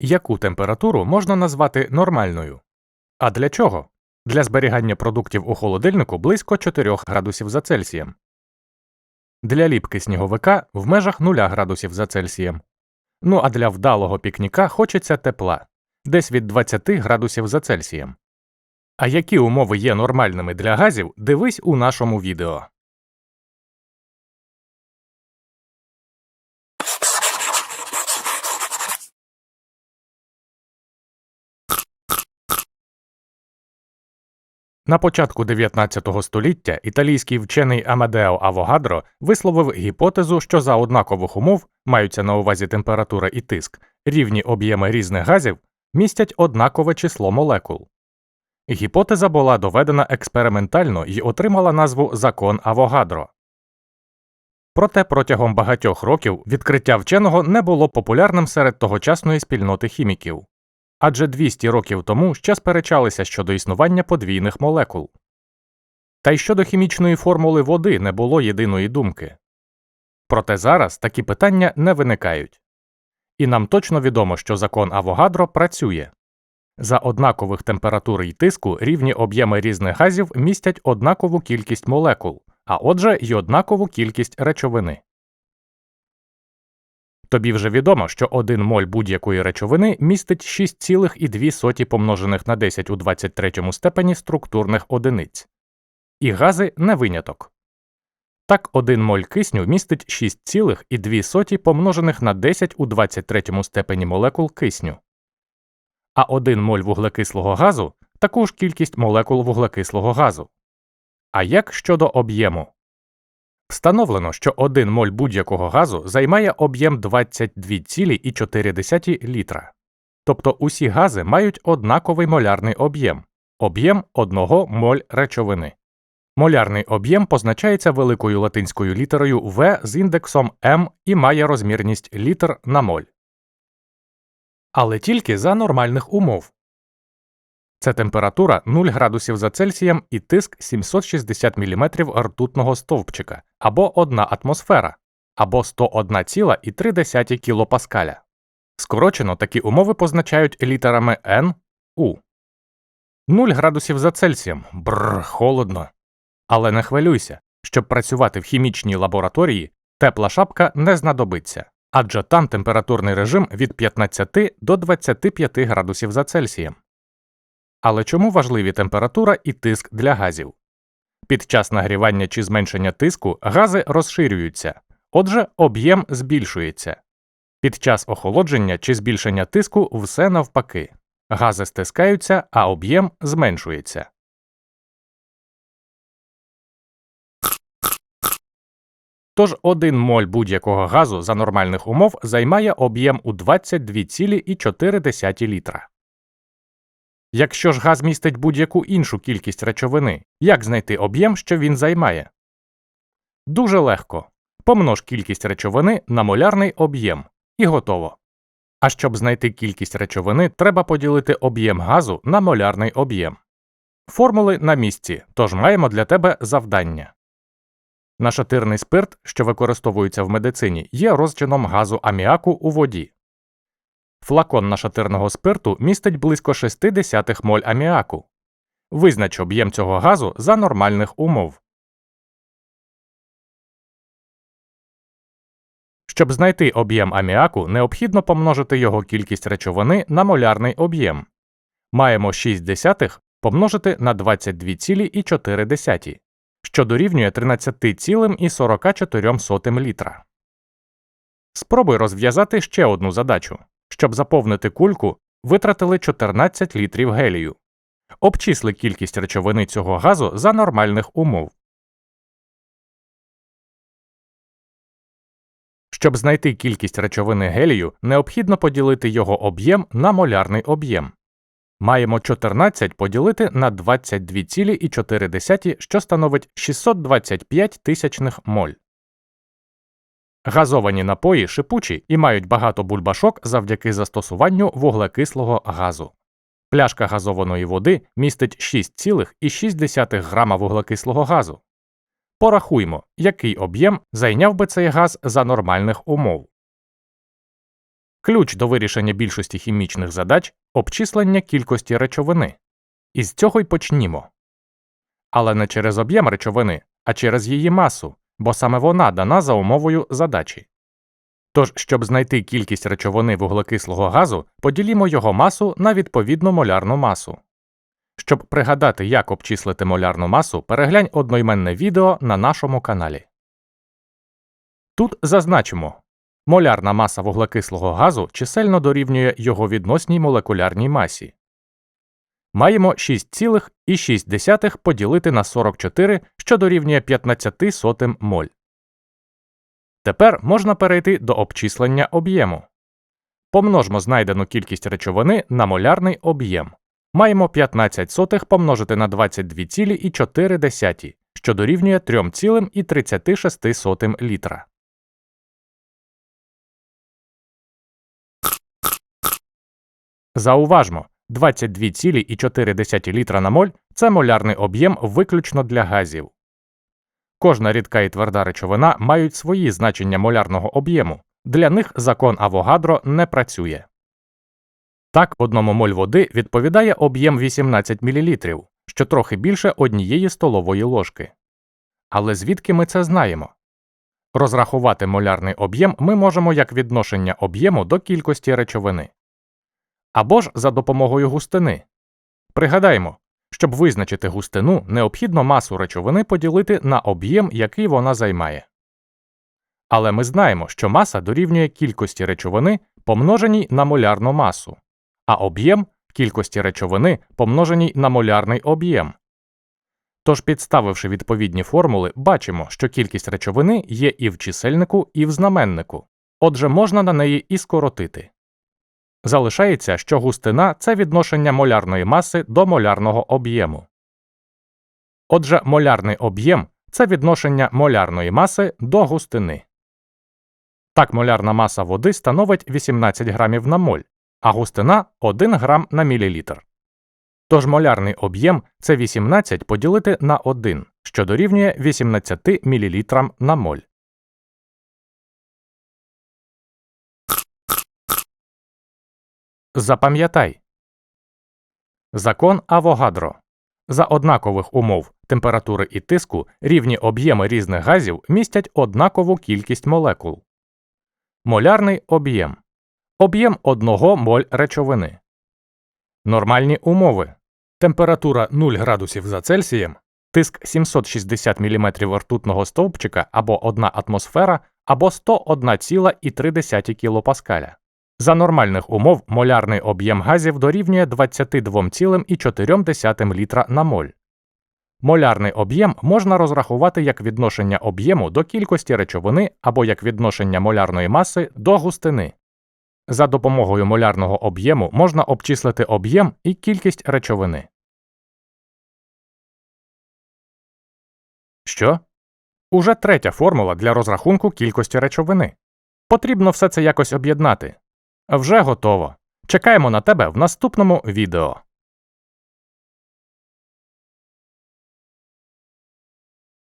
Яку температуру можна назвати нормальною? А для чого? Для зберігання продуктів у холодильнику близько 4 градусів за Цельсієм. Для ліпки сніговика в межах 0 градусів за Цельсієм. Ну а для вдалого пікніка хочеться тепла десь від 20 градусів за Цельсієм. А які умови є нормальними для газів, дивись у нашому відео. На початку 19 століття італійський вчений Амадео Авогадро висловив гіпотезу, що за однакових умов маються на увазі температура і тиск, рівні об'єми різних газів містять однакове число молекул. Гіпотеза була доведена експериментально і отримала назву Закон Авогадро. Проте протягом багатьох років відкриття вченого не було популярним серед тогочасної спільноти хіміків адже 200 років тому ще сперечалися щодо існування подвійних молекул. Та й щодо хімічної формули води не було єдиної думки. Проте зараз такі питання не виникають. І нам точно відомо, що закон Авогадро працює. За однакових температур і тиску рівні об'єми різних газів містять однакову кількість молекул, а отже, й однакову кількість речовини. Тобі вже відомо, що 1 моль будь-якої речовини містить 6,2 помножених на 10 у 23 степені структурних одиниць. І гази не виняток. Так, 1 моль кисню містить 6,2 помножених на 10 у 23 степені молекул кисню. А 1 моль вуглекислого газу таку ж кількість молекул вуглекислого газу. А як щодо об'єму? Встановлено, що 1 моль будь-якого газу займає об'єм 22,4 літра. Тобто усі гази мають однаковий молярний об'єм об'єм 1 моль речовини. Молярний об'єм позначається великою латинською літерою В з індексом М і має розмірність літр на моль. Але тільки за нормальних умов. Це температура 0 градусів за Цельсієм і тиск 760 мм ртутного стовпчика або 1 атмосфера, або 101,3 кПа. Скорочено такі умови позначають літерами N, U. 0 градусів за Цельсієм. Бррр, холодно. Але не хвилюйся, щоб працювати в хімічній лабораторії, тепла шапка не знадобиться, адже там температурний режим від 15 до 25 градусів за Цельсієм. Але чому важливі температура і тиск для газів? Під час нагрівання чи зменшення тиску гази розширюються, отже, об'єм збільшується. Під час охолодження чи збільшення тиску все навпаки. Гази стискаються, а об'єм зменшується. Тож 1 моль будь-якого газу за нормальних умов займає об'єм у 22,4 літра. Якщо ж газ містить будь-яку іншу кількість речовини, як знайти об'єм, що він займає? Дуже легко. Помнож кількість речовини на молярний об'єм і готово. А щоб знайти кількість речовини, треба поділити об'єм газу на молярний об'єм. Формули на місці, тож маємо для тебе завдання. Нашатирний спирт, що використовується в медицині, є розчином газу аміаку у воді. Флакон нашатирного спирту містить близько 0,6 моль аміаку. Визнач об'єм цього газу за нормальних умов. Щоб знайти об'єм аміаку, необхідно помножити його кількість речовини на молярний об'єм. Маємо 6 десятих помножити на 22,4, що дорівнює 13,44 літра. Спробуй розв'язати ще одну задачу. Щоб заповнити кульку, витратили 14 літрів гелію. Обчисли кількість речовини цього газу за нормальних умов. Щоб знайти кількість речовини гелію, необхідно поділити його об'єм на молярний об'єм. Маємо 14 поділити на 22,4, що становить 625 тисячних моль. Газовані напої шипучі і мають багато бульбашок завдяки застосуванню вуглекислого газу. Пляшка газованої води містить 6,6 грама вуглекислого газу. Порахуймо, який об'єм зайняв би цей газ за нормальних умов. Ключ до вирішення більшості хімічних задач обчислення кількості речовини. І з цього й почнімо. Але не через об'єм речовини, а через її масу, бо саме вона дана за умовою задачі. Тож, щоб знайти кількість речовини вуглекислого газу, поділімо його масу на відповідну молярну масу. Щоб пригадати, як обчислити молярну масу, переглянь одноіменне відео на нашому каналі. Тут зазначимо молярна маса вуглекислого газу чисельно дорівнює його відносній молекулярній масі. Маємо 6,6 поділити на 44, що дорівнює 15 сотим моль. Тепер можна перейти до обчислення об'єму. Помножмо знайдену кількість речовини на молярний об'єм. Маємо 15 сотих помножити на 22,4, що дорівнює 3,36 літра. Зауважмо, 22,4 літра на моль це молярний об'єм виключно для газів. Кожна рідка і тверда речовина мають свої значення молярного об'єму. Для них закон Авогадро не працює. Так, одному моль води відповідає об'єм 18 мл, що трохи більше однієї столової ложки. Але звідки ми це знаємо? Розрахувати молярний об'єм ми можемо як відношення об'єму до кількості речовини. Або ж за допомогою густини. Пригадаємо, щоб визначити густину, необхідно масу речовини поділити на об'єм, який вона займає. Але ми знаємо, що маса дорівнює кількості речовини помноженій на молярну масу, а об'єм кількості речовини помноженій на молярний об'єм. Тож, підставивши відповідні формули, бачимо, що кількість речовини є і в чисельнику, і в знаменнику, отже, можна на неї і скоротити. Залишається, що густина це відношення молярної маси до молярного об'єму. Отже, молярний об'єм це відношення молярної маси до густини. Так, молярна маса води становить 18 грамів на моль, а густина 1 грам на мілілітр. Тож молярний об'єм це 18 поділити на 1, що дорівнює 18 мл на моль. Запам'ятай Закон Авогадро. За однакових умов температури і тиску рівні об'єми різних газів містять однакову кількість молекул. Молярний об'єм. Об'єм одного моль речовини. Нормальні умови. Температура 0 градусів за Цельсієм, тиск 760 мм ртутного стовпчика або 1 атмосфера або 101,3 кПа. За нормальних умов молярний об'єм газів дорівнює 22,4 літра на моль. Молярний об'єм можна розрахувати як відношення об'єму до кількості речовини або як відношення молярної маси до густини. За допомогою молярного об'єму можна обчислити об'єм і кількість речовини. Що? Уже третя формула для розрахунку кількості речовини. Потрібно все це якось об'єднати. Вже готово. Чекаємо на тебе в наступному відео.